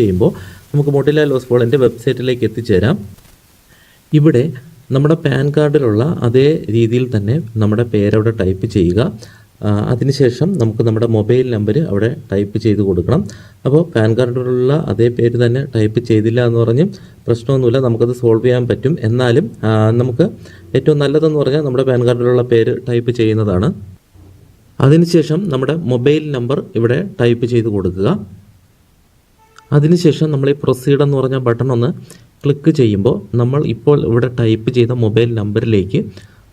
ചെയ്യുമ്പോൾ നമുക്ക് മോട്ടിലാൽ ഓസ്ബോളിന്റെ വെബ്സൈറ്റിലേക്ക് എത്തിച്ചേരാം. ഇവിടെ നമ്മുടെ പാൻ കാർഡിലുള്ള അതേ രീതിയിൽ തന്നെ നമ്മുടെ പേരവിടെ ടൈപ്പ് ചെയ്യുക. അതിനുശേഷം നമുക്ക് നമ്മുടെ മൊബൈൽ നമ്പർ അവിടെ ടൈപ്പ് ചെയ്ത് കൊടുക്കണം. അപ്പോൾ പാൻ കാർഡിലുള്ള അതേ പേര് തന്നെ ടൈപ്പ് ചെയ്തില്ല എന്ന് പറഞ്ഞ് പ്രശ്നമൊന്നുമില്ല നമുക്കത് സോൾവ് ചെയ്യാൻ പറ്റും. എന്നാലും നമുക്ക് ഏറ്റവും നല്ലതെന്ന് പറഞ്ഞാൽ നമ്മുടെ പാൻ കാർഡിലുള്ള പേര് ടൈപ്പ് ചെയ്യുന്നതാണ്. അതിനുശേഷം നമ്മുടെ മൊബൈൽ നമ്പർ ഇവിടെ ടൈപ്പ് ചെയ്ത് കൊടുക്കുക. അതിനുശേഷം നമ്മൾ ഈ പ്രൊസീഡ് എന്ന് പറഞ്ഞ ബട്ടൺ ഒന്ന് ക്ലിക്ക് ചെയ്യുമ്പോൾ നമ്മൾ ഇപ്പോൾ ഇവിടെ ടൈപ്പ് ചെയ്ത മൊബൈൽ നമ്പറിലേക്ക്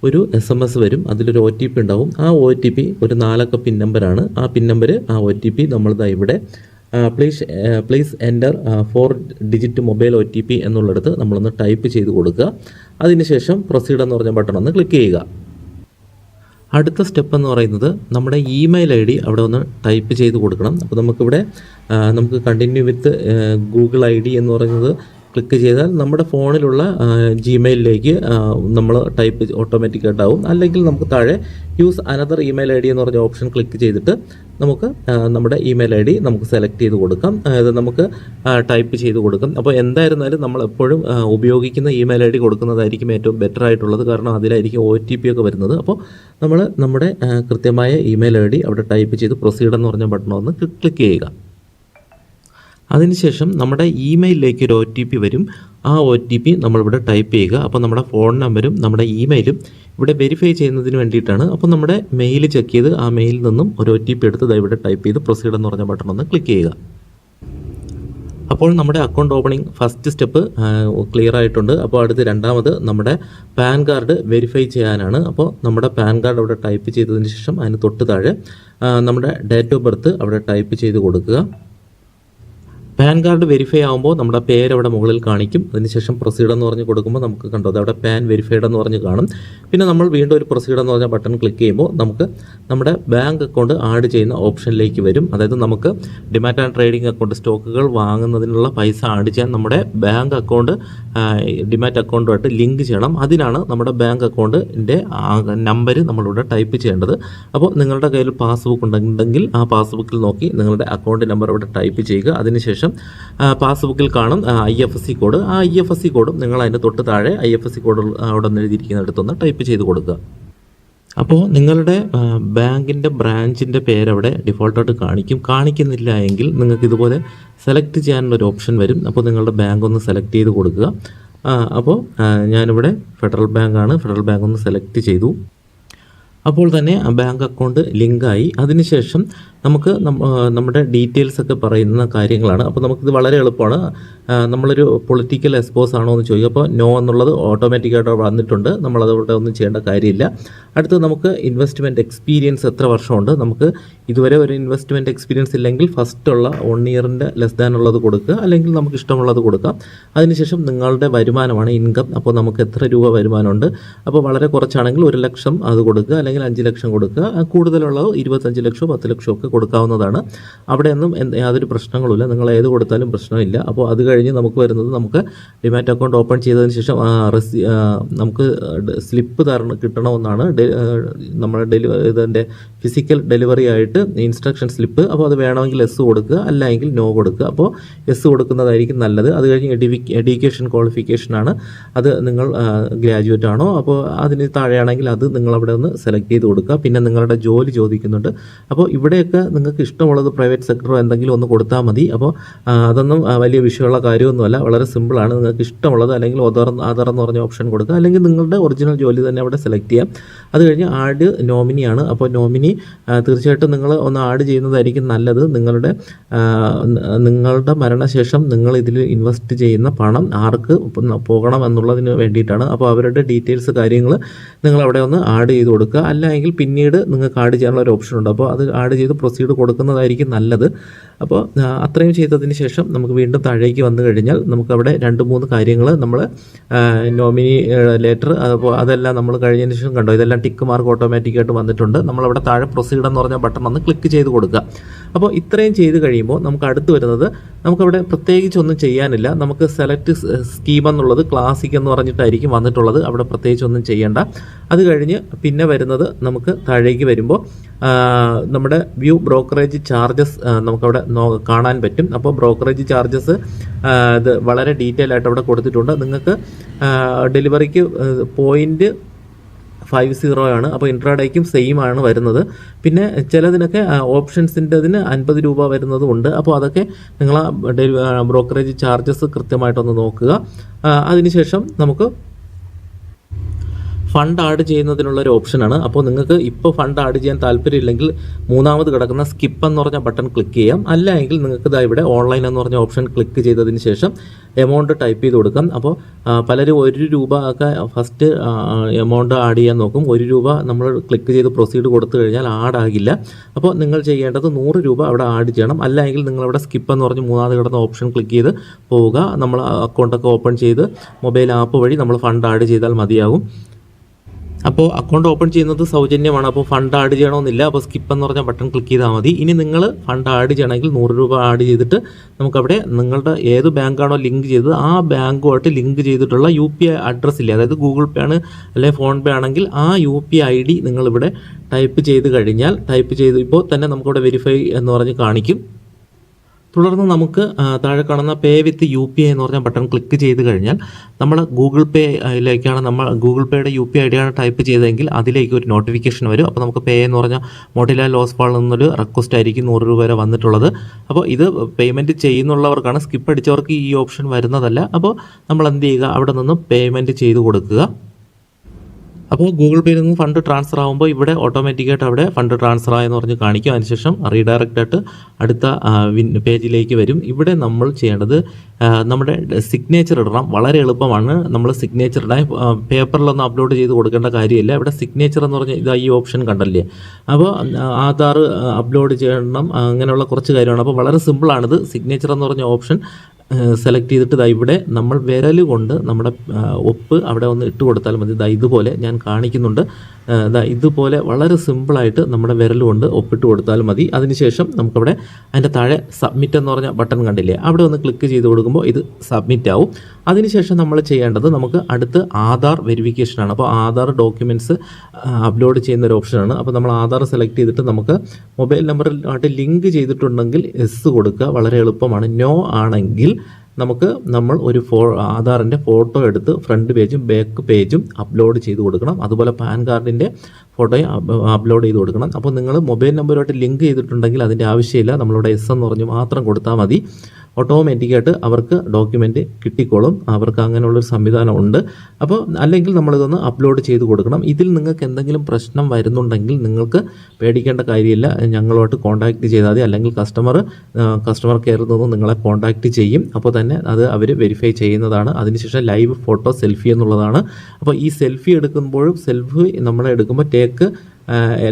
ഒരു എസ് എം എസ് വരും. അതിലൊരു ഒ ടി പി ഉണ്ടാവും. ആ ഒ ടി പി ഒരു നാലക്ക പിൻ നമ്പറാണ് ആ പിൻ നമ്പർ ആ ഒ ടി പി നമ്മളിതാ ഇവിടെ please please enter four digit mobile O T P എന്നുള്ളിടത്ത് നമ്മളൊന്ന് ടൈപ്പ് ചെയ്ത് കൊടുക്കുക. അതിനുശേഷം പ്രൊസീഡ് എന്ന് പറഞ്ഞ ബട്ടൺ ഒന്ന് ക്ലിക്ക് ചെയ്യുക. അടുത്ത സ്റ്റെപ്പ് എന്ന് പറയുന്നത് നമ്മുടെ ഇമെയിൽ ഐ ഡി അവിടെ ഒന്ന് ടൈപ്പ് ചെയ്ത് കൊടുക്കണം. അപ്പോൾ നമുക്കിവിടെ നമുക്ക് continue with Google I D എന്ന് പറയുന്നത് ക്ലിക്ക് ചെയ്താൽ നമ്മുടെ ഫോണിലുള്ള ജിമെയിലിലേക്ക് നമ്മൾ ടൈപ്പ് ഓട്ടോമാറ്റിക്കായിട്ടാവും അല്ലെങ്കിൽ നമുക്ക് താഴെ use another email I D എന്ന് പറഞ്ഞ ഓപ്ഷൻ ക്ലിക്ക് ചെയ്തിട്ട് നമുക്ക് നമ്മുടെ ഇമെയിൽ ഐ ഡി നമുക്ക് സെലക്ട് ചെയ്ത് കൊടുക്കാം. അതായത് നമുക്ക് ടൈപ്പ് ചെയ്ത് കൊടുക്കാം. അപ്പോൾ എന്തായിരുന്നാലും നമ്മൾ എപ്പോഴും ഉപയോഗിക്കുന്ന ഇമെയിൽ ഐ ഡി കൊടുക്കുന്നതായിരിക്കും ഏറ്റവും ബെറ്റർ ആയിട്ടുള്ളത്. കാരണം അതിലായിരിക്കും ഒ ടി പി ഒക്കെ വരുന്നത്. അപ്പോൾ നമ്മൾ നമ്മുടെ കൃത്യമായ ഇമെയിൽ ഐ ഡി അവിടെ ടൈപ്പ് ചെയ്ത് പ്രൊസീഡ് എന്ന് പറഞ്ഞ ബട്ടൺ ഒന്ന് ക്ലിക്ക് ചെയ്യുക. അതിനുശേഷം നമ്മുടെ ഇമെയിലിലേക്ക് ഒരു ഒ ടി പി വരും. ആ ഒ ടി പി നമ്മളിവിടെ ടൈപ്പ് ചെയ്യുക. അപ്പോൾ നമ്മുടെ ഫോൺ നമ്പരും നമ്മുടെ ഇമെയിലും ഇവിടെ വെരിഫൈ ചെയ്യുന്നതിന് വേണ്ടിയിട്ടാണ്. അപ്പോൾ നമ്മുടെ മെയിൽ ചെക്ക് ചെയ്ത് ആ മെയിലിൽ നിന്നും ഒരു ഒ ടി പി എടുത്ത് ഇവിടെ ടൈപ്പ് ചെയ്ത് പ്രൊസീഡ് എന്ന് പറഞ്ഞ ബട്ടൺ ഒന്ന് ക്ലിക്ക് ചെയ്യുക. അപ്പോൾ നമ്മുടെ account opening first step clear ആയിട്ടുണ്ട്. അപ്പോൾ അടുത്ത് രണ്ടാമത് നമ്മുടെ പാൻ കാർഡ് വെരിഫൈ ചെയ്യാനാണ്. അപ്പോൾ നമ്മുടെ പാൻ കാർഡ് അവിടെ ടൈപ്പ് ചെയ്തതിന് ശേഷം അതിന് തൊട്ട് താഴെ നമ്മുടെ ഡേറ്റ് ഓഫ് ബർത്ത് അവിടെ ടൈപ്പ് ചെയ്ത് കൊടുക്കുക. പാൻ കാർഡ് വെരിഫൈ ആകുമ്പോൾ നമ്മുടെ പേര് അവിടെ മുകളിൽ കാണിക്കും. അതിനുശേഷം പ്രൊസീഡ് എന്ന് പറഞ്ഞ് കൊടുക്കുമ്പോൾ നമുക്ക് കണ്ടോ അവിടെ പാൻ വെരിഫൈഡ് എന്ന് പറഞ്ഞ് കാണും. പിന്നെ നമ്മൾ വീണ്ടും ഒരു പ്രൊസീഡ് എന്ന് പറഞ്ഞ ബട്ടൺ ക്ലിക്ക് ചെയ്യുമ്പോൾ നമുക്ക് നമ്മുടെ ബാങ്ക് അക്കൗണ്ട് ആഡ് ചെയ്യുന്ന ഓപ്ഷനിലേക്ക് വരും. അതായത് നമുക്ക് ഡിമാറ്റ് ആൻഡ് ട്രേഡിംഗ് അക്കൗണ്ട് സ്റ്റോക്കുകൾ വാങ്ങുന്നതിനുള്ള പൈസ ആഡ് ചെയ്യാൻ നമ്മുടെ ബാങ്ക് അക്കൗണ്ട് ഡിമാറ്റ് അക്കൗണ്ടുമായിട്ട് ലിങ്ക് ചെയ്യണം. അതിനാണ് നമ്മുടെ ബാങ്ക് അക്കൗണ്ടിന്റെ നമ്പർ നമ്മളിവിടെ ടൈപ്പ് ചെയ്യേണ്ടത്. അപ്പോൾ നിങ്ങളുടെ കയ്യിൽ പാസ്ബുക്ക് ഉണ്ടെങ്കിൽ ആ പാസ്ബുക്കിൽ നോക്കി നിങ്ങളുടെ അക്കൗണ്ട് നമ്പർ ഇവിടെ ടൈപ്പ് ചെയ്യുക. അതിനുശേഷം പാസ്ബുക്കിൽ കാണും I F S C code ആ ഐ എഫ് എസ് സി കോഡും നിങ്ങൾ അതിന്റെ തൊട്ട് താഴെ I F S C code അവിടെ നിന്ന് എഴുതിയിരിക്കുന്നിടത്തൊന്ന് ടൈപ്പ് ചെയ്ത് കൊടുക്കുക. അപ്പോൾ നിങ്ങളുടെ ബാങ്കിന്റെ ബ്രാഞ്ചിന്റെ പേരവിടെ ഡിഫോൾട്ടായിട്ട് കാണിക്കും. കാണിക്കുന്നില്ല എങ്കിൽ നിങ്ങൾക്ക് ഇതുപോലെ സെലക്ട് ചെയ്യാനുള്ള ഒരു ഓപ്ഷൻ വരും. അപ്പോൾ നിങ്ങളുടെ ബാങ്ക് ഒന്ന് സെലക്ട് ചെയ്ത് കൊടുക്കുക. അപ്പോൾ ഞാനിവിടെ ഫെഡറൽ ബാങ്കാണ്. ഫെഡറൽ ബാങ്ക് ഒന്ന് സെലക്ട് ചെയ്തു. അപ്പോൾ തന്നെ ബാങ്ക് അക്കൗണ്ട് ലിങ്കായി. അതിനുശേഷം നമുക്ക് നമ്മുടെ ഡീറ്റെയിൽസ് ഒക്കെ പറയുന്ന കാര്യങ്ങളാണ്. അപ്പോൾ നമുക്കിത് വളരെ എളുപ്പമാണ്. നമ്മളൊരു പൊളിറ്റിക്കൽ എക്സ്പോസ് ആണോ എന്ന് ചോദിക്കുക അപ്പോൾ നോ എന്നുള്ളത് ഓട്ടോമാറ്റിക്കായിട്ട് വന്നിട്ടുണ്ട്. നമ്മളതവിടെ ഒന്നും ചെയ്യേണ്ട കാര്യമില്ല. അടുത്ത് നമുക്ക് ഇൻവെസ്റ്റ്മെന്റ് എക്സ്പീരിയൻസ് എത്ര വർഷമുണ്ട്? നമുക്ക് ഇതുവരെ ഒരു ഇൻവെസ്റ്റ്മെന്റ് എക്സ്പീരിയൻസ് ഇല്ലെങ്കിൽ ഫസ്റ്റ് ഉള്ള വൺ ഇയറിന്റെ ലെസ് ദാൻ ഉള്ളത് കൊടുക്കുക. അല്ലെങ്കിൽ നമുക്ക് ഇഷ്ടമുള്ളത് കൊടുക്കാം. അതിനുശേഷം നിങ്ങളുടെ വരുമാനമാണ് ഇൻകം അപ്പോൾ നമുക്ക് എത്ര രൂപ വരുമാനമുണ്ട്? അപ്പോൾ വളരെ കുറച്ചാണെങ്കിൽ ഒരു ലക്ഷം അത് കൊടുക്കുക. അല്ലെങ്കിൽ അഞ്ച് ലക്ഷം കൊടുക്കുക. കൂടുതലുള്ളത് ഇരുപത്തഞ്ച് ലക്ഷമോ പത്ത് ലക്ഷമോ ഒക്കെ കൊടുക്കാവുന്നതാണ്. അവിടെ ഒന്നും യാതൊരു പ്രശ്നങ്ങളുമില്ല. നിങ്ങൾ ഏത് കൊടുത്താലും പ്രശ്നമില്ല. അപ്പോൾ അത് കഴിഞ്ഞ് നമുക്ക് വരുന്നത് നമുക്ക് ഡിമാറ്റ് അക്കൗണ്ട് ഓപ്പൺ ചെയ്തതിന് ശേഷം റെസി നമുക്ക് സ്ലിപ്പ് തരണം കിട്ടണമെന്നാണ് നമ്മുടെ ഡെലിവറി ഇതിന്റെ ഫിസിക്കൽ ഡെലിവറി ആയിട്ട് ഇൻസ്ട്രക്ഷൻ സ്ലിപ്പ് അപ്പോൾ അത് വേണമെങ്കിൽ എസ് കൊടുക്കുക അല്ലെങ്കിൽ നോ കൊടുക്കുക. അപ്പോൾ എസ് കൊടുക്കുന്നതായിരിക്കും നല്ലത്. അത് കഴിഞ്ഞ് എഡ്യൂ എഡ്യൂക്കേഷൻ ക്വാളിഫിക്കേഷനാണ് അത് നിങ്ങൾ ഗ്രാജുവേറ്റ് ആണോ അപ്പോൾ അതിന് താഴെയാണെങ്കിൽ അത് നിങ്ങൾ അവിടെ ഒന്ന് സെലക്ട് ചെയ്ത് കൊടുക്കുക. പിന്നെ നിങ്ങളുടെ ജോലി ചോദിക്കുന്നുണ്ട്. അപ്പോൾ ഇവിടെയൊക്കെ നിങ്ങൾക്ക് ഇഷ്ടമുള്ളത് പ്രൈവറ്റ് സെക്ടറോ എന്തെങ്കിലും ഒന്ന് കൊടുത്താൽ മതി. അപ്പോൾ അതൊന്നും വലിയ വിഷയമുള്ള കാര്യമൊന്നുമല്ല. വളരെ സിമ്പിളാണ് നിങ്ങൾക്ക് ഇഷ്ടമുള്ളത് അല്ലെങ്കിൽ ഓതർ ആധാർ എന്ന് പറഞ്ഞ ഓപ്ഷൻ കൊടുക്കുക. അല്ലെങ്കിൽ നിങ്ങളുടെ ഒറിജിനൽ ജോലി തന്നെ അവിടെ സെലക്ട് ചെയ്യാം. അത് കഴിഞ്ഞ് ആഡ് നോമിനിയാണ് അപ്പോൾ നോമിനി ആ, തീർച്ചയായിട്ടും നിങ്ങൾ ഒന്ന് ആഡ് ചെയ്യുന്നതായിരിക്കും നല്ലത്. നിങ്ങളുടെ നിങ്ങളുടെ മരണശേഷം നിങ്ങൾ ഇതിൽ ഇൻവെസ്റ്റ് ചെയ്യുന്ന പണം ആർക്ക് പോകണം എന്നുള്ളതിന് വേണ്ടിയിട്ടാണ്. അപ്പോൾ അവരുടെ ഡീറ്റെയിൽസ് കാര്യങ്ങൾ നിങ്ങൾ അവിടെ ഒന്ന് ആഡ് ചെയ്ത് കൊടുക്കുക. അല്ല എങ്കിൽ പിന്നീട് നിങ്ങൾക്ക് ആഡ് ചെയ്യാനുള്ള ഒരു ഓപ്ഷൻ ഉണ്ട്. അപ്പോൾ അത് ആഡ് ചെയ്ത് പ്രൊസീഡ് കൊടുക്കുന്നതായിരിക്കും നല്ലത്. അപ്പോൾ അത്രയും ചെയ്തതിന് ശേഷം നമുക്ക് വീണ്ടും താഴേക്ക് വന്നു കഴിഞ്ഞാൽ നമുക്ക് അവിടെ രണ്ട് മൂന്ന് കാര്യങ്ങൾ നമ്മൾ നോമിനി ലെറ്റർ അപ്പോൾ അതെല്ലാം നമ്മൾ കഴിഞ്ഞതിന് ശേഷം കണ്ടോ ഇതെല്ലാം ടിക്ക് മാർക്ക് ഓട്ടോമാറ്റിക്കായിട്ട് വന്നിട്ടുണ്ട്. നമ്മളവിടെ താഴെ പ്രൊസീഡ് എന്ന് പറഞ്ഞ ബട്ടൺ ഒന്ന് ക്ലിക്ക് ചെയ്ത് കൊടുക്കുക. അപ്പോൾ ഇത്രയും ചെയ്ത് കഴിയുമ്പോൾ നമുക്ക് അടുത്ത് വരുന്നത് നമുക്കവിടെ പ്രത്യേകിച്ച് ഒന്നും ചെയ്യാനില്ല. നമുക്ക് സെലക്ട് സ്കീം എന്നുള്ളത് ക്ലാസിക് എന്ന് പറഞ്ഞിട്ടായിരിക്കും വന്നിട്ടുള്ളത്. അവിടെ പ്രത്യേകിച്ച് ഒന്നും ചെയ്യേണ്ട. അത് കഴിഞ്ഞ് പിന്നെ വരുന്നത് നമുക്ക് താഴേക്ക് വരുമ്പോൾ നമ്മുടെ വ്യൂ ബ്രോക്കറേജ് ചാർജസ് നമുക്കവിടെ കാണാൻ പറ്റും. അപ്പോൾ ബ്രോക്കറേജ് ചാർജസ് ഇത് വളരെ ഡീറ്റെയിൽ ആയിട്ട് അവിടെ കൊടുത്തിട്ടുണ്ട്. നിങ്ങൾക്ക് ഡെലിവറിക്ക് പോയിന്റ് ഫൈവ് സീറോ ആണ്. അപ്പോൾ ഇൻട്രാഡേക്കും സെയിം ആണ് വരുന്നത്. പിന്നെ ചിലതിനൊക്കെ ഓപ്ഷൻസിന്റെതിന് അൻപത് രൂപ വരുന്നതും ഉണ്ട്. അപ്പോൾ അതൊക്കെ നിങ്ങൾ ബ്രോക്കറേജ് ചാർജസ് കൃത്യമായിട്ടൊന്ന് നോക്കുക. അതിനുശേഷം നമുക്ക് ഫണ്ട് ആഡ് ചെയ്യുന്നതിനുള്ള ഒരു ഓപ്ഷനാണ് അപ്പോൾ നിങ്ങൾക്ക് ഇപ്പോൾ ഫണ്ട് ആഡ് ചെയ്യാൻ താല്പര്യമില്ലെങ്കിൽ മൂന്നാമത് കിടക്കുന്ന സ്കിപ്പ് എന്ന് പറഞ്ഞ ബട്ടൺ ക്ലിക്ക് ചെയ്യാം. അല്ല എങ്കിൽ നിങ്ങൾക്ക് ഇതാ ഇവിടെ ഓൺലൈൻ എന്ന് പറഞ്ഞ ഓപ്ഷൻ ക്ലിക്ക് ചെയ്തതിന് ശേഷം എമൗണ്ട് ടൈപ്പ് ചെയ്ത് കൊടുക്കാം. അപ്പോൾ പലരും ഒരു രൂപ ഒക്കെ ഫസ്റ്റ് എമൗണ്ട് ആഡ് ചെയ്യാൻ നോക്കും. ഒരു രൂപ നമ്മൾ ക്ലിക്ക് ചെയ്ത് പ്രൊസീഡ് കൊടുത്തു കഴിഞ്ഞാൽ ആഡ് അപ്പോൾ നിങ്ങൾ ചെയ്യേണ്ടത് നൂറ് രൂപ അവിടെ ആഡ് ചെയ്യണം. അല്ല എങ്കിൽ നിങ്ങൾ അവിടെ സ്കിപ്പ് എന്ന് പറഞ്ഞ് മൂന്നാമത് കിടന്ന ഓപ്ഷൻ ക്ലിക്ക് ചെയ്ത് പോവുക. നമ്മൾ അക്കൗണ്ടൊക്കെ ഓപ്പൺ ചെയ്ത് മൊബൈൽ ആപ്പ് വഴി നമ്മൾ ഫണ്ട് ആഡ് ചെയ്താൽ മതിയാകും. അപ്പോൾ അക്കൗണ്ട് ഓപ്പൺ ചെയ്യുന്നത് സൗജന്യമാണ്. അപ്പോൾ ഫണ്ട് ആഡ് ചെയ്യണമെന്നില്ല. അപ്പോൾ സ്കിപ്പ് എന്ന് പറഞ്ഞ ബട്ടൺ ക്ലിക്ക് ചെയ്താൽ മതി. ഇനി നിങ്ങൾ ഫണ്ട് ആഡ് ചെയ്യണമെങ്കിൽ നൂറ് രൂപ ആഡ് ചെയ്തിട്ട് നമുക്കവിടെ നിങ്ങളുടെ ഏത് ബാങ്കാണോ ലിങ്ക് ചെയ്തത് ആ ബാങ്കുമായിട്ട് ലിങ്ക് ചെയ്തിട്ടുള്ള യു പി ഐ അഡ്രസ്സ് ഇല്ലേ? അതായത് ഗൂഗിൾ പേ ആണ് അല്ലെങ്കിൽ ഫോൺ പേ ആണെങ്കിൽ ആ യു പി ഐ ഡി നിങ്ങളിവിടെ ടൈപ്പ് ചെയ്ത് കഴിഞ്ഞാൽ ടൈപ്പ് ചെയ്ത് ഇപ്പോൾ തന്നെ നമുക്കിവിടെ വെരിഫൈ എന്ന് പറഞ്ഞ് കാണിക്കും. തുടർന്ന് നമുക്ക് താഴെ കാണുന്ന pay with U P I എന്ന് പറഞ്ഞ ബട്ടൺ ക്ലിക്ക് ചെയ്ത് കഴിഞ്ഞാൽ നമ്മൾ ഗൂഗിൾ പേയിലേക്കാണ് നമ്മൾ ഗൂഗിൾ പേയുടെ യു പി ഐ ഡിയാണ് ടൈപ്പ് ചെയ്തതെങ്കിൽ അതിലേക്ക് ഒരു നോട്ടിഫിക്കേഷൻ വരും. അപ്പോൾ നമുക്ക് പേ എന്ന് പറഞ്ഞ മോട്ടിലാൽ ലോസ് നിന്നൊരു റിക്വസ്റ്റ് ആയിരിക്കും നൂറ് രൂപ വരെ വന്നിട്ടുള്ളത്. അപ്പോൾ ഇത് പേയ്മെന്റ് ചെയ്യുന്നുള്ളവർക്കാണ് സ്കിപ്പ് അടിച്ചവർക്ക് ഈ ഓപ്ഷൻ വരുന്നതല്ല. അപ്പോൾ നമ്മൾ എന്ത് ചെയ്യുക? അവിടെ നിന്ന് പേയ്മെന്റ് ചെയ്ത് കൊടുക്കുക. അപ്പോൾ ഗൂഗിൾ പേയിൽ നിന്ന് ഫണ്ട് ട്രാൻസ്ഫർ ആകുമ്പോൾ ഇവിടെ ഓട്ടോമാറ്റിക്കായിട്ട് അവിടെ ഫണ്ട് ട്രാൻസ്ഫർ ആയെന്ന് പറഞ്ഞ് കാണിക്കും. അതിനുശേഷം റീഡയറക്റ്റ് ആയിട്ട് അടുത്ത പേജിലേക്ക് വരും. ഇവിടെ നമ്മൾ ചെയ്യേണ്ടത് നമ്മുടെ സിഗ്നേച്ചർ ഇടണം. വളരെ എളുപ്പമാണ്. നമ്മൾ സിഗ്നേച്ചർ ഇടാൻ പേപ്പറിലൊന്നും അപ്ലോഡ് ചെയ്ത് കൊടുക്കേണ്ട കാര്യമില്ല. ഇവിടെ സിഗ്നേച്ചർ എന്ന് പറഞ്ഞാൽ ഇതാ ഈ ഓപ്ഷൻ കണ്ടല്ലേ? അപ്പോൾ ആധാർ അപ്ലോഡ് ചെയ്യണം. അങ്ങനെയുള്ള കുറച്ച് കാര്യമാണ്. അപ്പോൾ വളരെ സിമ്പിളാണിത് സിഗ്നേച്ചർ എന്ന് പറഞ്ഞ ഓപ്ഷൻ സെലക്ട് ചെയ്തിട്ട് ദാ ഇവിടെ നമ്മൾ വിരൽ കൊണ്ട് നമ്മുടെ ഒപ്പ് അവിടെ ഒന്ന് ഇട്ട് കൊടുത്താൽ മതി. ദാ ഇതുപോലെ ഞാൻ കാണിക്കുന്നുണ്ട്. ദാ ഇതുപോലെ വളരെ സിമ്പിളായിട്ട് നമ്മുടെ വിരൽ കൊണ്ട് ഒപ്പിട്ട് കൊടുത്താൽ മതി. അതിനുശേഷം നമുക്കവിടെ അതിന്റെ താഴെ സബ്മിറ്റ് എന്ന് പറഞ്ഞ ബട്ടൺ കണ്ടില്ലേ? അവിടെ ഒന്ന് ക്ലിക്ക് ചെയ്ത് കൊടുക്കുമ്പോൾ ഇത് സബ്മിറ്റ് ആവും. അതിനുശേഷം നമ്മൾ ചെയ്യേണ്ടത് നമുക്ക് അടുത്ത് ആധാർ വെരിഫിക്കേഷനാണ് അപ്പോൾ ആധാർ ഡോക്യുമെന്റ്സ് അപ്ലോഡ് ചെയ്യുന്ന ഒരു ഓപ്ഷനാണ് അപ്പോൾ നമ്മൾ ആധാർ സെലക്ട് ചെയ്തിട്ട് നമുക്ക് മൊബൈൽ നമ്പറിലായിട്ട് ലിങ്ക് ചെയ്തിട്ടുണ്ടെങ്കിൽ എസ് കൊടുക്കുക വളരെ എളുപ്പമാണ്. നോ ആണെങ്കിൽ നമുക്ക് നമ്മൾ ഒരു ഫോ ആധാറിന്റെ ഫോട്ടോ എടുത്ത് ഫ്രണ്ട് പേജും ബാക്ക് പേജും അപ്ലോഡ് ചെയ്ത് കൊടുക്കണം. അതുപോലെ പാൻ കാർഡിന്റെ ഫോട്ടോയും അപ്ലോഡ് ചെയ്ത് കൊടുക്കണം. അപ്പോൾ നിങ്ങൾ മൊബൈൽ നമ്പറുമായിട്ട് ലിങ്ക് ചെയ്തിട്ടുണ്ടെങ്കിൽ അതിന്റെ ആവശ്യമില്ല. നമ്മളിവിടെ എസ് എന്ന് പറഞ്ഞ് മാത്രം കൊടുത്താൽ മതി. ഓട്ടോമാറ്റിക്കായിട്ട് അവർക്ക് ഡോക്യുമെന്റ് കിട്ടിക്കോളും. അവർക്ക് അങ്ങനെയുള്ളൊരു സംവിധാനം ഉണ്ട് അപ്പോൾ അല്ലെങ്കിൽ നമ്മളിതൊന്ന് അപ്ലോഡ് ചെയ്ത് കൊടുക്കണം. ഇതിൽ നിങ്ങൾക്ക് എന്തെങ്കിലും പ്രശ്നം വരുന്നുണ്ടെങ്കിൽ നിങ്ങൾക്ക് പേടിക്കേണ്ട കാര്യമില്ല. ഞങ്ങളുമായിട്ട് കോൺടാക്റ്റ് ചെയ്താൽ മതി. അല്ലെങ്കിൽ കസ്റ്റമർ കസ്റ്റമർ കെയറിൽ നിന്ന് നിങ്ങളെ കോൺടാക്റ്റ് ചെയ്യും. അപ്പോൾ തന്നെ അത് അവർ വെരിഫൈ ചെയ്യുന്നതാണ്. അതിനുശേഷം ലൈവ് ഫോട്ടോ സെൽഫി എന്നുള്ളതാണ്. അപ്പോൾ ഈ സെൽഫി എടുക്കുമ്പോഴും സെൽഫി നമ്മൾ എടുക്കുമ്പോൾ ടേക്ക്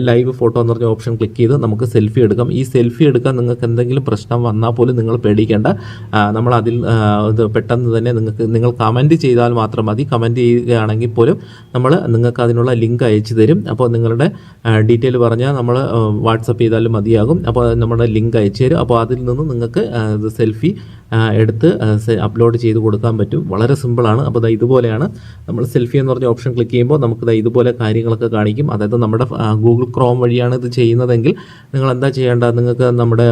ലൈവ് ഫോട്ടോ എന്ന് പറഞ്ഞ ഓപ്ഷൻ ക്ലിക്ക് ചെയ്ത് നമുക്ക് സെൽഫി എടുക്കാം. ഈ സെൽഫി എടുക്കാൻ നിങ്ങൾക്ക് എന്തെങ്കിലും പ്രശ്നം വന്നാൽ പോലും നിങ്ങൾ പേടിക്കേണ്ട. നമ്മൾ അതിൽ ഇത് പെട്ടെന്ന് തന്നെ നിങ്ങൾക്ക് നിങ്ങൾ കമന്റ് ചെയ്താൽ മാത്രം മതി. കമന്റ് ചെയ്യുകയാണെങ്കിൽ പോലും നമ്മൾ നിങ്ങൾക്ക് അതിനുള്ള ലിങ്ക് അയച്ചു തരും. അപ്പോൾ നിങ്ങളുടെ ഡീറ്റെയിൽ പറഞ്ഞാൽ നമ്മൾ വാട്സപ്പ് ചെയ്താലും മതിയാകും. അപ്പോൾ നമ്മുടെ ലിങ്ക് അയച്ചു തരും. അപ്പോൾ അതിൽ നിന്ന് നിങ്ങൾക്ക് സെൽഫി എടുത്ത് അപ്ലോഡ് ചെയ്ത് കൊടുക്കാൻ പറ്റും. വളരെ സിമ്പിളാണ് അപ്പോൾ ഇതാ ഇതുപോലെയാണ്. നമ്മൾ സെൽഫി എന്ന് പറഞ്ഞ ഓപ്ഷൻ ക്ലിക്ക് ചെയ്യുമ്പോൾ നമുക്ക് ഇതാ ഇതുപോലെ കാര്യങ്ങളൊക്കെ കാണിക്കും. അതായത് നമ്മുടെ ഗൂഗിൾ ക്രോം വഴിയാണ് ഇത് ചെയ്യുന്നതെങ്കിൽ നിങ്ങൾ എന്താ ചെയ്യേണ്ടത്? നിങ്ങൾക്ക് നമ്മുടെ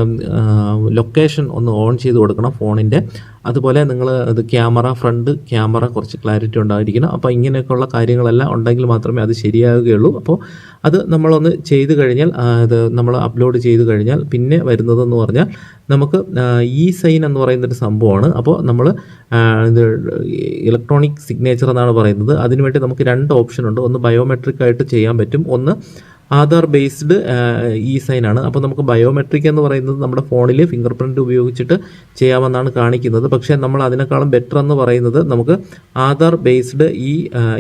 ലൊക്കേഷൻ ഒന്ന് ഓൺ ചെയ്ത് കൊടുക്കണം ഫോണിന്റെ. അതുപോലെ നിങ്ങൾ ഇത് ക്യാമറ ഫ്രണ്ട് ക്യാമറ കുറച്ച് ക്ലാരിറ്റി ഉണ്ടായിരിക്കണം. അപ്പോൾ ഇങ്ങനെയൊക്കെയുള്ള കാര്യങ്ങളെല്ലാം ഉണ്ടെങ്കിൽ മാത്രമേ അത് ശരിയാകുകയുള്ളൂ. അപ്പോൾ അത് നമ്മളൊന്ന് ചെയ്ത് കഴിഞ്ഞാൽ അത് ഇത് നമ്മൾ അപ്ലോഡ് ചെയ്ത് കഴിഞ്ഞാൽ പിന്നെ വരുന്നതെന്ന് പറഞ്ഞാൽ നമുക്ക് ഇ സൈൻ എന്ന് പറയുന്നൊരു സംഭവമാണ്. അപ്പോൾ നമ്മൾ ഇത് ഇലക്ട്രോണിക് സിഗ്നേച്ചർ എന്നാണ് പറയുന്നത്. അതിനുവേണ്ടി നമുക്ക് രണ്ട് ഓപ്ഷൻ ഉണ്ട്. ഒന്ന് ബയോമെട്രിക് ആയിട്ട് ചെയ്യാൻ പറ്റും. ഒന്ന് ആധാർ ബേസ്ഡ് ഇ ആണ്. അപ്പോൾ നമുക്ക് ബയോമെട്രിക് എന്ന് പറയുന്നത് നമ്മുടെ ഫോണിൽ ഫിംഗർ പ്രിന്റ് ഉപയോഗിച്ചിട്ട് ചെയ്യാമെന്നാണ് കാണിക്കുന്നത്. പക്ഷേ നമ്മൾ അതിനേക്കാളും ബെറ്റർ എന്ന് പറയുന്നത് നമുക്ക് ആധാർ ബേസ്ഡ് ഈ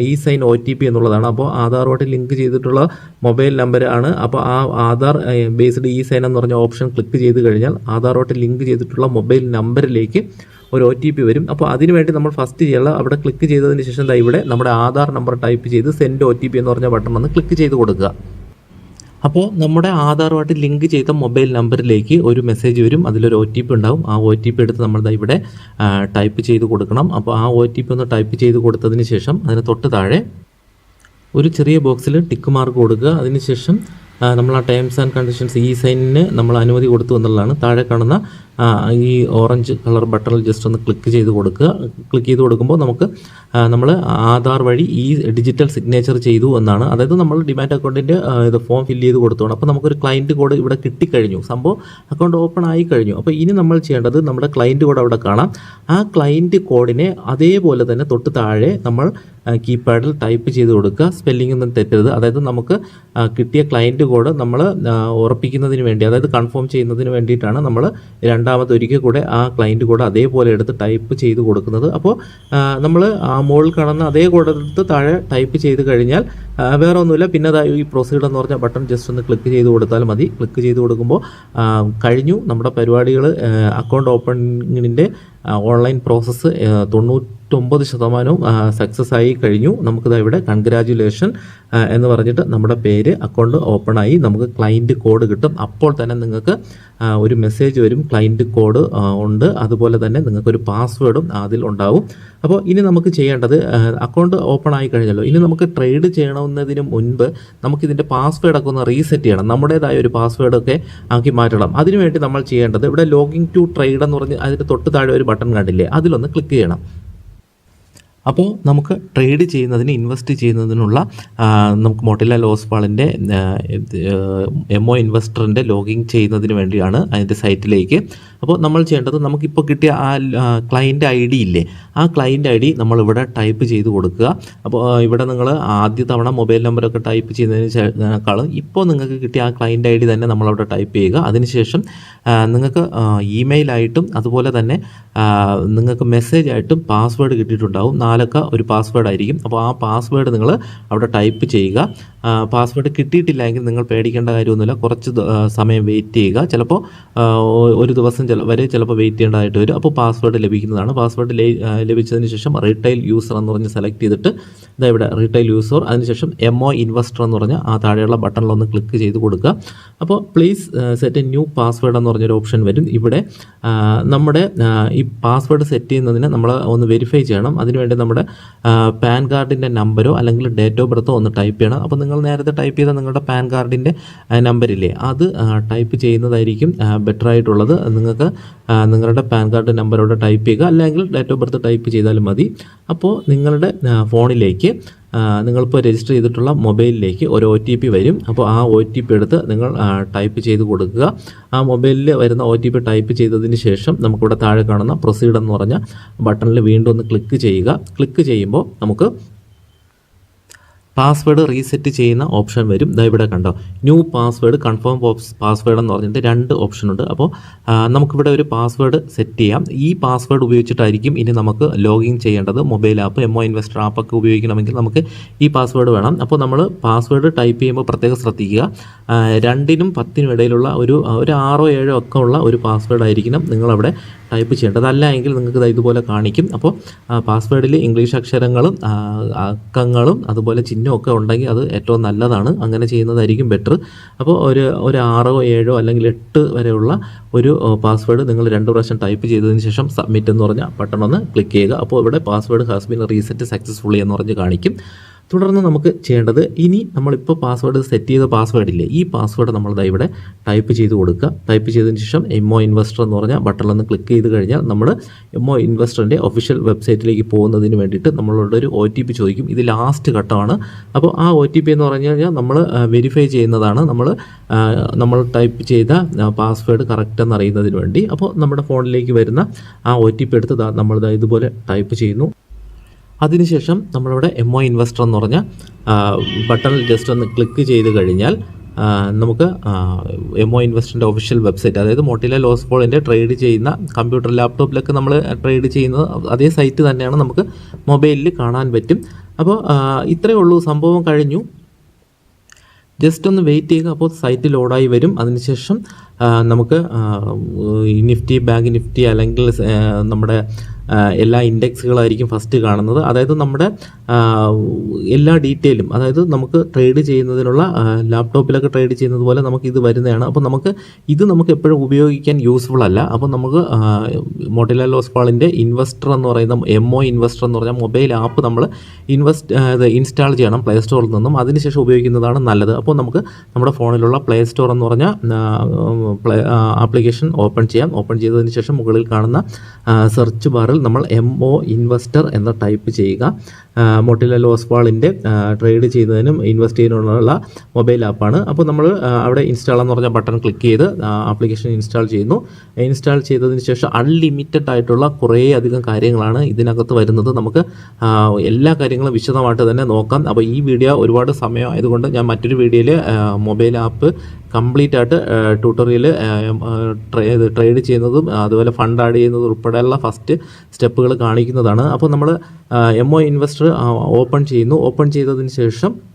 e sign O T P എന്നുള്ളതാണ്. അപ്പോൾ ആധാറുമായിട്ട് ലിങ്ക് ചെയ്തിട്ടുള്ള മൊബൈൽ നമ്പർ ആണ്. അപ്പോൾ ആ ആധാർ ബേസ്ഡ് ഇ സൈൻ എന്ന് പറഞ്ഞ ഓപ്ഷൻ ക്ലിക്ക് ചെയ്ത് കഴിഞ്ഞാൽ ആധാറുമായിട്ട് ലിങ്ക് ചെയ്തിട്ടുള്ള മൊബൈൽ നമ്പറിലേക്ക് ഒരു ഒ ടി പി വരും. അപ്പോൾ അതിനുവേണ്ടി നമ്മൾ ഫസ്റ്റ് ചെയ്യാനുള്ള അവിടെ ക്ലിക്ക് ചെയ്തതിന് ശേഷം ഇവിടെ നമ്മുടെ ആധാർ നമ്പർ ടൈപ്പ് ചെയ്ത് സെൻഡ് ഒ ടി പി എന്ന് പറഞ്ഞ ബട്ടൺ ഒന്ന് ക്ലിക്ക് ചെയ്ത് കൊടുക്കുക. അപ്പോൾ നമ്മുടെ ആധാറുമായിട്ട് ലിങ്ക് ചെയ്ത മൊബൈൽ നമ്പറിലേക്ക് ഒരു മെസ്സേജ് വരും. അതിലൊരു ഒ ടി പി ഉണ്ടാവും. ആ ഒ ടി പി എടുത്ത് നമ്മൾ ഇവിടെ ടൈപ്പ് ചെയ്ത് കൊടുക്കണം. അപ്പോൾ ആ ഒ ടി പി ഒന്ന് ടൈപ്പ് ചെയ്ത് കൊടുത്തതിന് ശേഷം അതിന് തൊട്ട് താഴെ ഒരു ചെറിയ ബോക്സിൽ ടിക്ക് മാർക്ക് കൊടുക്കുക. അതിനുശേഷം നമ്മൾ ആ ടേംസ് ആൻഡ് കണ്ടീഷൻസ് ഈ സൈനിന് നമ്മൾ അനുമതി കൊടുത്തു എന്നുള്ളതാണ്. താഴെ കാണുന്ന ഈ ഓറഞ്ച് കളർ ബട്ടണിൽ ജസ്റ്റ് ഒന്ന് ക്ലിക്ക് ചെയ്ത് കൊടുക്കുക. ക്ലിക്ക് ചെയ്ത് കൊടുക്കുമ്പോൾ നമുക്ക് നമ്മൾ ആധാർ വഴി ഈ ഡിജിറ്റൽ സിഗ്നേച്ചർ ചെയ്തു എന്നാണ്. അതായത് നമ്മൾ ഡിമാറ്റ് അക്കൗണ്ടിന്റെ ഇത് ഫോം ഫില്ല് ചെയ്ത് കൊടുത്തോണം അപ്പോൾ നമുക്കൊരു ക്ലയന്റ് കോഡ് ഇവിടെ കിട്ടിക്കഴിഞ്ഞു. സംഭവം അക്കൗണ്ട് ഓപ്പൺ ആയി കഴിഞ്ഞു അപ്പോൾ ഇനി നമ്മൾ ചെയ്യേണ്ടത് നമ്മുടെ ക്ലയന്റ് കോഡ് അവിടെ കാണാം. ആ ക്ലയന്റ് കോഡിനെ അതേപോലെ തന്നെ തൊട്ട് താഴെ നമ്മൾ കീപാഡിൽ ടൈപ്പ് ചെയ്ത് കൊടുക്കുക. സ്പെല്ലിംഗ് ഒന്നും തെറ്റരുത്. അതായത് നമുക്ക് കിട്ടിയ ക്ലയന്റ് കോഡ് നമ്മൾ ഉറപ്പിക്കുന്നതിന് വേണ്ടി അതായത് കൺഫേം ചെയ്യുന്നതിന് വേണ്ടിയിട്ടാണ് നമ്മൾ രണ്ടാമത് ഒരിക്കൽ കൂടെ ആ ക്ലയന്റ് കോഡ് അതേപോലെ എടുത്ത് ടൈപ്പ് ചെയ്ത് കൊടുക്കുന്നത്. അപ്പോൾ നമ്മൾ ആ മുകളിൽ കാണുന്ന അതേ കോഡ് എടുത്ത് താഴെ ടൈപ്പ് ചെയ്ത് കഴിഞ്ഞാൽ വേറെ ഒന്നുമില്ല. പിന്നെ ഈ പ്രൊസീഡ് എന്ന് പറഞ്ഞ ബട്ടൺ ജസ്റ്റ് ഒന്ന് ക്ലിക്ക് ചെയ്ത് കൊടുത്താൽ മതി. ക്ലിക്ക് ചെയ്ത് കൊടുക്കുമ്പോൾ കഴിഞ്ഞു. നമ്മുടെ പരിപാടികൾ അക്കൗണ്ട് ഓപ്പണിങ്ങിന്റെ ഓൺലൈൻ പ്രോസസ്സ് തൊണ്ണൂറ്റൊമ്പത് ശതമാനവും സക്സസ് ആയി കഴിഞ്ഞു. നമുക്കിത് ഇവിടെ കൺഗ്രാജുലേഷൻ എന്ന് പറഞ്ഞിട്ട് നമ്മുടെ പേര് അക്കൗണ്ട് ഓപ്പൺ ആയി. നമുക്ക് ക്ലയന്റ് കോഡ് കിട്ടും. അപ്പോൾ തന്നെ നിങ്ങൾക്ക് ഒരു മെസ്സേജ് വരും. ക്ലയന്റ് കോഡ് ഉണ്ട്. അതുപോലെ തന്നെ നിങ്ങൾക്കൊരു പാസ്വേഡും അതിൽ ഉണ്ടാവും. അപ്പോൾ ഇനി നമുക്ക് ചെയ്യേണ്ടത് അക്കൗണ്ട് ഓപ്പൺ ആയി കഴിഞ്ഞല്ലോ. ഇനി നമുക്ക് ട്രേഡ് ചെയ്യണമെന്നതിന് മുൻപ് നമുക്കിതിന്റെ പാസ്വേഡൊക്കെ ഒന്ന് റീസെറ്റ് ചെയ്യണം. നമ്മുടേതായ ഒരു പാസ്വേഡൊക്കെ ആക്കി മാറ്റണം. അതിനുവേണ്ടി നമ്മൾ ചെയ്യേണ്ടത് ഇവിടെ ലോഗിൻ ടു ട്രേഡ് എന്ന് പറഞ്ഞ് അതിന്റെ തൊട്ട് താഴെ ഒരു ബട്ടൺ കണ്ടില്ലേ? അതിലൊന്ന് ക്ലിക്ക് ചെയ്യണം. അപ്പോൾ നമുക്ക് ട്രേഡ് ചെയ്യുന്നതിന് ഇൻവെസ്റ്റ് ചെയ്യുന്നതിനുള്ള നമുക്ക് ലോസ് ലോസ്പാളിന്റെ എം ഒ ഇൻവെസ്റ്ററിന്റെ ലോഗിൻ ചെയ്യുന്നതിന് വേണ്ടിയാണ് അതിന്റെ സൈറ്റിലേക്ക് അപ്പോൾ നമ്മൾ ചെയ്യേണ്ടത് നമുക്കിപ്പോൾ കിട്ടിയ ആ ക്ലയന്റ് ഐ ഡി ഇല്ലേ? ആ ക്ലയന്റ് ഐ ഡി നമ്മളിവിടെ ടൈപ്പ് ചെയ്ത് കൊടുക്കുക. അപ്പോൾ ഇവിടെ നിങ്ങൾ ആദ്യ തവണ മൊബൈൽ നമ്പറൊക്കെ ടൈപ്പ് ചെയ്യുന്നതിന് ശേക്കാളും ഇപ്പോൾ നിങ്ങൾക്ക് കിട്ടിയ ആ ക്ലയന്റ് ഐ ഡി തന്നെ നമ്മളവിടെ ടൈപ്പ് ചെയ്യുക. അതിനുശേഷം നിങ്ങൾക്ക് നിങ്ങൾക്ക് ഇമെയിലായിട്ടും അതുപോലെ തന്നെ നിങ്ങൾക്ക് മെസ്സേജ് ആയിട്ടും പാസ്വേഡ് കിട്ടിയിട്ടുണ്ടാവും. നാലൊക്കെ ഒരു പാസ്വേഡ് ആയിരിക്കും. അപ്പോൾ ആ പാസ്വേഡ് നിങ്ങൾ അവിടെ ടൈപ്പ് ചെയ്യുക. പാസ്വേഡ് കിട്ടിയിട്ടില്ലെങ്കിൽ നിങ്ങൾ പേടിക്കേണ്ട കാര്യമൊന്നുമില്ല. കുറച്ച് സമയം വെയിറ്റ് ചെയ്യുക. ചിലപ്പോൾ ഒരു ദിവസം ചില വരെ ചിലപ്പോൾ വെയിറ്റ് ചെയ്യേണ്ടതായിട്ട് വരും. അപ്പോൾ പാസ്വേഡ് ലഭിക്കുന്നതാണ്. പാസ്വേഡ് ലഭിച്ചതിന് ശേഷം റീറ്റെയിൽ യൂസർ എന്ന് പറഞ്ഞ് സെലക്ട് ചെയ്തിട്ട് ഇതാ ഇവിടെ റീറ്റെയിൽ യൂസർ അതിനുശേഷം എം ഒ ഇൻവെസ്റ്റർ എന്ന് പറഞ്ഞ ആ താഴെയുള്ള ബട്ടണിലൊന്ന് ക്ലിക്ക് ചെയ്ത് കൊടുക്കുക. അപ്പോൾ please set a new password എന്ന് പറഞ്ഞൊരു ഓപ്ഷൻ വരും. ഇവിടെ നമ്മുടെ ഈ പാസ്വേഡ് സെറ്റ് ചെയ്യുന്നതിന് നമ്മൾ ഒന്ന് വെരിഫൈ ചെയ്യണം. അതിനുവേണ്ടി നമ്മുടെ പാൻ കാർഡിന്റെ നമ്പരോ അല്ലെങ്കിൽ ഡേറ്റ് ഓഫ് ബർത്തോ ഒന്ന് ടൈപ്പ് ചെയ്യണം. അപ്പോൾ നിങ്ങൾ നേരത്തെ ടൈപ്പ് ചെയ്ത നിങ്ങളുടെ പാൻ കാർഡിന്റെ നമ്പരില്ലേ അത് ടൈപ്പ് ചെയ്യുന്നതായിരിക്കും ബെറ്റർ ആയിട്ടുള്ളത്. നിങ്ങൾക്ക് ആ, നിങ്ങളുടെ പാൻ കാർഡ് നമ്പറോടെ ടൈപ്പ് ചെയ്യുക. അല്ലെങ്കിൽ ഡേറ്റ് ഓഫ് ബർത്ത് ടൈപ്പ് ചെയ്താലും മതി. അപ്പോൾ നിങ്ങളുടെ ഫോണിലേക്ക് നിങ്ങളിപ്പോൾ രജിസ്റ്റർ ചെയ്തിട്ടുള്ള മൊബൈലിലേക്ക് ഒരു ഒ ടി പി വരും. അപ്പോൾ ആ ഒ ടി പി എടുത്ത് നിങ്ങൾ ടൈപ്പ് ചെയ്ത് കൊടുക്കുക. ആ മൊബൈലിൽ വരുന്ന ഒ ടി പി ടൈപ്പ് ചെയ്തതിന് ശേഷം നമുക്കിവിടെ താഴെ കാണുന്ന പ്രൊസീഡ് എന്ന് പറഞ്ഞ ബട്ടണിൽ വീണ്ടും ഒന്ന് ക്ലിക്ക് ചെയ്യുക. ക്ലിക്ക് ചെയ്യുമ്പോൾ നമുക്ക് പാസ്വേഡ് റീസെറ്റ് ചെയ്യുന്ന ഓപ്ഷൻ വരും. ദാ ഇവിടെ കണ്ടോ. ന്യൂ പാസ്വേഡ് കൺഫേം പാസ്വേഡ് എന്ന് പറഞ്ഞിട്ട് രണ്ട് ഓപ്ഷൻ ഉണ്ട്. അപ്പോൾ നമുക്കിവിടെ ഒരു പാസ്വേഡ് സെറ്റ് ചെയ്യാം. ഈ പാസ്വേഡ് ഉപയോഗിച്ചിട്ടായിരിക്കും ഇനി നമുക്ക് ലോഗിൻ ചെയ്യേണ്ടത്. Mobile app M O investor ആപ്പൊക്കെ ഉപയോഗിക്കണമെങ്കിൽ നമുക്ക് ഈ പാസ്വേഡ് വേണം. അപ്പോൾ നമ്മൾ പാസ്വേഡ് ടൈപ്പ് ചെയ്യുമ്പോൾ പ്രത്യേകം ശ്രദ്ധിക്കുക. രണ്ടിനും പത്തിനും ഇടയിലുള്ള ഒരു ഒരു ആറോ ഏഴോ ഒക്കെ ഉള്ള ഒരു പാസ്വേഡ് ആയിരിക്കണം നിങ്ങളവിടെ ടൈപ്പ് ചെയ്യേണ്ടത്. അല്ല എങ്കിൽ നിങ്ങൾക്ക് ഇതുപോലെ കാണിക്കും. അപ്പോൾ പാസ്വേഡിൽ ഇംഗ്ലീഷ് അക്ഷരങ്ങളും അക്കങ്ങളും അതുപോലെ ചിഹ്നമൊക്കെ ഉണ്ടെങ്കിൽ അത് ഏറ്റവും നല്ലതാണ്. അങ്ങനെ ചെയ്യുന്നതായിരിക്കും ബെറ്റർ അപ്പോൾ ഒരു ഒരു ആറോ ഏഴോ അല്ലെങ്കിൽ എട്ട് വരെയുള്ള ഒരു പാസ്വേഡ് നിങ്ങൾ രണ്ട് പ്രാവശ്യം ടൈപ്പ് ചെയ്തതിന് ശേഷം സബ്മിറ്റ് എന്ന് പറഞ്ഞാൽ ബട്ടൺ ഒന്ന് ക്ലിക്ക് ചെയ്യുക. അപ്പോൾ ഇവിടെ password has been reset successfully എന്ന് പറഞ്ഞ് കാണിക്കും. തുടർന്ന് നമുക്ക് ചെയ്യേണ്ടത് ഇനി നമ്മളിപ്പോൾ പാസ്വേഡ് സെറ്റ് ചെയ്ത പാസ്വേഡ് ഇല്ലേ ഈ പാസ്വേഡ് നമ്മൾ ദാ ഇവിടെ ടൈപ്പ് ചെയ്ത് കൊടുക്കുക. ടൈപ്പ് ചെയ്തതിന് ശേഷം എം ഒ ഇൻവെസ്റ്റർ എന്ന് പറഞ്ഞാൽ ബട്ടണിലൊന്ന് ക്ലിക്ക് ചെയ്ത് കഴിഞ്ഞാൽ നമ്മൾ എം ഒ ഇൻവെസ്റ്ററിന്റെ ഒഫീഷ്യൽ വെബ്സൈറ്റിലേക്ക് പോകുന്നതിന് വേണ്ടിയിട്ട് നമ്മളോട് ഒരു ഒ ടി പി ചോദിക്കും. ഇത് ലാസ്റ്റ് ഘട്ടമാണ്. അപ്പോൾ ആ ഒ ടി പി എന്ന് പറഞ്ഞു കഴിഞ്ഞാൽ നമ്മൾ വെരിഫൈ ചെയ്യുന്നതാണ്. നമ്മൾ നമ്മൾ ടൈപ്പ് ചെയ്ത പാസ്വേഡ് കറക്റ്റ് എന്നറിയുന്നതിന് വേണ്ടി. അപ്പോൾ നമ്മുടെ ഫോണിലേക്ക് വരുന്ന ആ ഒ ടി പി എടുത്ത് നമ്മൾ ഇതുപോലെ ടൈപ്പ് ചെയ്യുന്നു. അതിനുശേഷം നമ്മളിവിടെ എം ഒ ഇൻവെസ്റ്റർ എന്ന് പറഞ്ഞ ബട്ടണിൽ ജസ്റ്റ് ഒന്ന് ക്ലിക്ക് ചെയ്ത് കഴിഞ്ഞാൽ നമുക്ക് എം ഒ ഇൻവെസ്റ്ററിന്റെ ഒഫീഷ്യൽ വെബ്സൈറ്റ് അതായത് മോട്ടില ലോസ് ഫോളിന്റെ ട്രേഡ് ചെയ്യുന്ന കമ്പ്യൂട്ടർ ലാപ്ടോപ്പിലൊക്കെ നമ്മൾ ട്രേഡ് ചെയ്യുന്നത് അതേ സൈറ്റ് തന്നെയാണ് നമുക്ക് മൊബൈലിൽ കാണാൻ പറ്റും. അപ്പോൾ ഇത്രയേ ഉള്ളൂ. സംഭവം കഴിഞ്ഞു. ജസ്റ്റ് ഒന്ന് വെയിറ്റ് ചെയ്യുക. അപ്പോൾ സൈറ്റ് ലോഡായി വരും. അതിനുശേഷം നമുക്ക് നിഫ്റ്റി ബാങ്ക് നിഫ്റ്റി അല്ലെങ്കിൽ നമ്മുടെ എല്ലാ ഇൻഡെക്സുകളായിരിക്കും ഫസ്റ്റ് കാണുന്നത്. അതായത് നമ്മുടെ എല്ലാ ഡീറ്റെയിലും അതായത് നമുക്ക് ട്രേഡ് ചെയ്യുന്നതിനുള്ള ലാപ്ടോപ്പിലൊക്കെ ട്രേഡ് ചെയ്യുന്നത് പോലെ നമുക്ക് ഇത് വരുന്നതാണ്. അപ്പോൾ നമുക്ക് ഇത് നമുക്ക് എപ്പോഴും ഉപയോഗിക്കാൻ യൂസ്ഫുൾ അല്ല. അപ്പോൾ നമുക്ക് മോട്ടിലാൽ ഓസ്പാളിന്റെ ഇൻവെസ്റ്റർ എന്ന് പറയുന്ന എം ഒ ഇൻവെസ്റ്റർ എന്ന് പറഞ്ഞാൽ മൊബൈൽ ആപ്പ് നമ്മൾ ഇൻവെസ്റ്റ് ഇൻസ്റ്റാൾ ചെയ്യണം പ്ലേ സ്റ്റോറിൽ നിന്നും. അതിനുശേഷം ഉപയോഗിക്കുന്നതാണ് നല്ലത്. അപ്പോൾ നമുക്ക് നമ്മുടെ ഫോണിലുള്ള പ്ലേ സ്റ്റോർ എന്ന് പറഞ്ഞ പ്ലേ ആപ്ലിക്കേഷൻ ഓപ്പൺ ചെയ്യാം. ഓപ്പൺ ചെയ്തതിന് ശേഷം മുകളിൽ കാണുന്ന സെർച്ച് ബാറിൽ നമ്മൾ എം ഒ ഇൻവെസ്റ്റർ എന്ന് ടൈപ്പ് ചെയ്യുക. മൊട്ടില ലോസ്പാളിന്റെ ട്രേഡ് ചെയ്യുന്നതിനും ഇൻവെസ്റ്റ് ചെയ്യുന്നതിനുള്ള മൊബൈൽ ആപ്പാണ്. അപ്പോൾ നമ്മൾ അവിടെ ഇൻസ്റ്റാൾ എന്ന് പറഞ്ഞ ബട്ടൺ ക്ലിക്ക് ചെയ്ത് ആപ്ലിക്കേഷൻ ഇൻസ്റ്റാൾ ചെയ്യുന്നു. ഇൻസ്റ്റാൾ ചെയ്തതിന് ശേഷം അൺലിമിറ്റഡ് ആയിട്ടുള്ള കുറേ അധികം കാര്യങ്ങളാണ് ഇതിനകത്ത് വരുന്നത്. നമുക്ക് എല്ലാ കാര്യങ്ങളും വിശദമായിട്ട് തന്നെ നോക്കാം. അപ്പോൾ ഈ വീഡിയോ ഒരുപാട് സമയം ആയതുകൊണ്ട് ഞാൻ മറ്റൊരു വീഡിയോയിൽ മൊബൈൽ ആപ്പ് കംപ്ലീറ്റ് ആയിട്ട് ട്യൂട്ടോറിയൽ ട്രേഡ് ചെയ്യുന്നതും അതുപോലെ ഫണ്ട് ആഡ് ചെയ്യുന്നതും ഉൾപ്പെടെയുള്ള ഫസ്റ്റ് സ്റ്റെപ്പുകൾ കാണിക്കുന്നതാണ്. അപ്പോൾ നമ്മൾ എം ഒ ഇൻവെസ്റ്റർ ഓപ്പൺ ചെയ്യുന്നു. ഓപ്പൺ ചെയ്തതിന് ശേഷം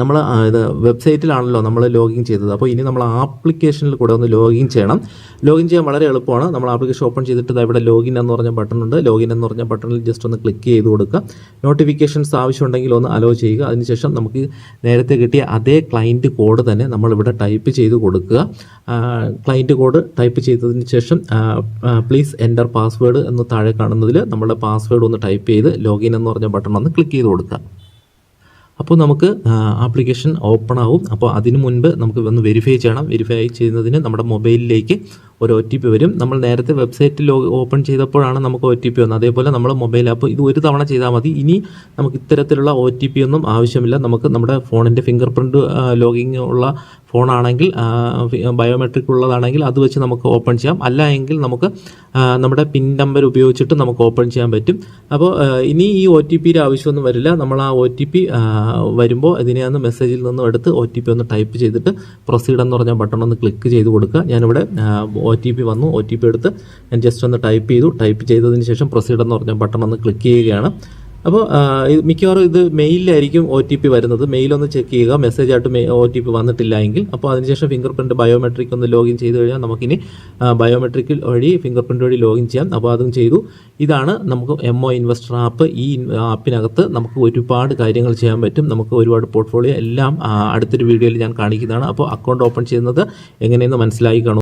നമ്മൾ ഇത് വെബ്സൈറ്റിലാണല്ലോ നമ്മൾ ലോഗിൻ ചെയ്തത്. അപ്പോൾ ഇനി നമ്മൾ ആപ്ലിക്കേഷനിൽ കൂടെ ഒന്ന് ലോഗിൻ ചെയ്യണം. ലോഗിൻ ചെയ്യാൻ വളരെ എളുപ്പമാണ്. നമ്മൾ ആപ്ലിക്കേഷൻ ഓപ്പൺ ചെയ്തിട്ട് ഇവിടെ ലോഗിൻ എന്ന് പറഞ്ഞ ബട്ടൺ ഉണ്ട്. ലോഗിൻ എന്ന് പറഞ്ഞ ബട്ടണിൽ ജസ്റ്റ് ഒന്ന് ക്ലിക്ക് ചെയ്ത് കൊടുക്കുക. നോട്ടിഫിക്കേഷൻസ് ആവശ്യമുണ്ടെങ്കിൽ ഒന്ന് അലോ ചെയ്യുക. അതിനുശേഷം നമുക്ക് നേരത്തെ കിട്ടിയ അതേ ക്ലയന്റ് കോഡ് തന്നെ നമ്മളിവിടെ ടൈപ്പ് ചെയ്ത് കൊടുക്കുക. ക്ലയന്റ് കോഡ് ടൈപ്പ് ചെയ്തതിന് ശേഷം പ്ലീസ് എന്റർ പാസ്വേഡ് എന്ന് താഴെ കാണുന്നതിൽ നമ്മുടെ പാസ്വേഡ് ഒന്ന് ടൈപ്പ് ചെയ്ത് ലോഗിൻ എന്ന് പറഞ്ഞ ബട്ടൺ ഒന്ന് ക്ലിക്ക് ചെയ്ത് കൊടുക്കുക. അപ്പോൾ നമുക്ക് ആപ്ലിക്കേഷൻ ഓപ്പൺ ആവും. അപ്പോൾ അതിനു മുൻപ് നമുക്ക് ഒന്ന് വെരിഫൈ ചെയ്യണം. വെരിഫൈ ചെയ്യുന്നതിന് നമ്മുടെ മൊബൈലിലേക്ക് ഒരു ഒ ടി പി വരും. നമ്മൾ നേരത്തെ വെബ്സൈറ്റ് ഓപ്പൺ ചെയ്തപ്പോഴാണ് നമുക്ക് ഒ ടി പി വന്നത്. അതേപോലെ നമ്മൾ മൊബൈൽ ആപ്പ് ഇത് ഒരു തവണ ചെയ്താൽ മതി. ഇനി നമുക്ക് ഇത്തരത്തിലുള്ള ഒ ടി പി ഒന്നും ആവശ്യമില്ല. നമുക്ക് നമ്മുടെ ഫോണിന്റെ ഫിംഗർ പ്രിന്റ് ലോഗിങ് ഉള്ള ഫോണാണെങ്കിൽ ബയോമെട്രിക് ഉള്ളതാണെങ്കിൽ അത് വെച്ച് നമുക്ക് ഓപ്പൺ ചെയ്യാം. അല്ല എങ്കിൽ നമുക്ക് നമ്മുടെ പിൻ നമ്പർ ഉപയോഗിച്ചിട്ട് നമുക്ക് ഓപ്പൺ ചെയ്യാൻ പറ്റും. അപ്പോൾ ഇനി ഈ ഒ ടി പിയുടെ ആവശ്യമൊന്നും വരില്ല. നമ്മൾ ആ ഒ ടി പി വരുമ്പോൾ ഇതിനെ ഒന്ന് മെസ്സേജിൽ നിന്നും എടുത്ത് ഒ ടി പി ഒന്ന് ടൈപ്പ് ചെയ്തിട്ട് പ്രൊസീഡ് എന്ന് പറഞ്ഞ ബട്ടൺ ഒന്ന് ക്ലിക്ക് ചെയ്ത് കൊടുക്കുക. ഞാനിവിടെ ഒ ടി പി വന്നു. ഒ ടി പി എടുത്ത് ഞാൻ ജസ്റ്റ് ഒന്ന് ടൈപ്പ് ചെയ്തു. ടൈപ്പ് ചെയ്തതിന് ശേഷം പ്രൊസീഡ് എന്ന് പറഞ്ഞ ബട്ടൺ ഒന്ന് ക്ലിക്ക് ചെയ്യുകയാണ്. അപ്പോൾ മിക്കവാറും ഇത് മെയിലിലായിരിക്കും ഒ ടി പി വരുന്നത്. മെയിലൊന്ന് ചെക്ക് ചെയ്യുക. മെസ്സേജ് ആയിട്ട് ഒ ടി പി വന്നിട്ടില്ല എങ്കിൽ. അപ്പോൾ അതിനുശേഷം ഫിംഗർ പ്രിന്റ് ബയോമെട്രിക് ഒന്ന് ലോഗിൻ ചെയ്ത് കഴിഞ്ഞാൽ നമുക്കിനി ബയോമെട്രിക് വഴി ഫിംഗർ പ്രിന്റ് വഴി ലോഗിൻ ചെയ്യാം. അപ്പോൾ അതും ചെയ്തു. ഇതാണ് നമുക്ക് എം ഒ ഇൻവെസ്റ്റർ ആപ്പ് ഈ ആപ്പിനകത്ത് നമുക്ക് ഒരുപാട് കാര്യങ്ങൾ ചെയ്യാൻ പറ്റും. നമുക്ക് ഒരുപാട് പോർട്ട്ഫോളിയോ എല്ലാം അടുത്തൊരു വീഡിയോയിൽ ഞാൻ കാണിക്കുന്നതാണ്. അപ്പോൾ അക്കൗണ്ട് ഓപ്പൺ ചെയ്യുന്നത് എങ്ങനെയെന്ന് മനസ്സിലായി കാണും.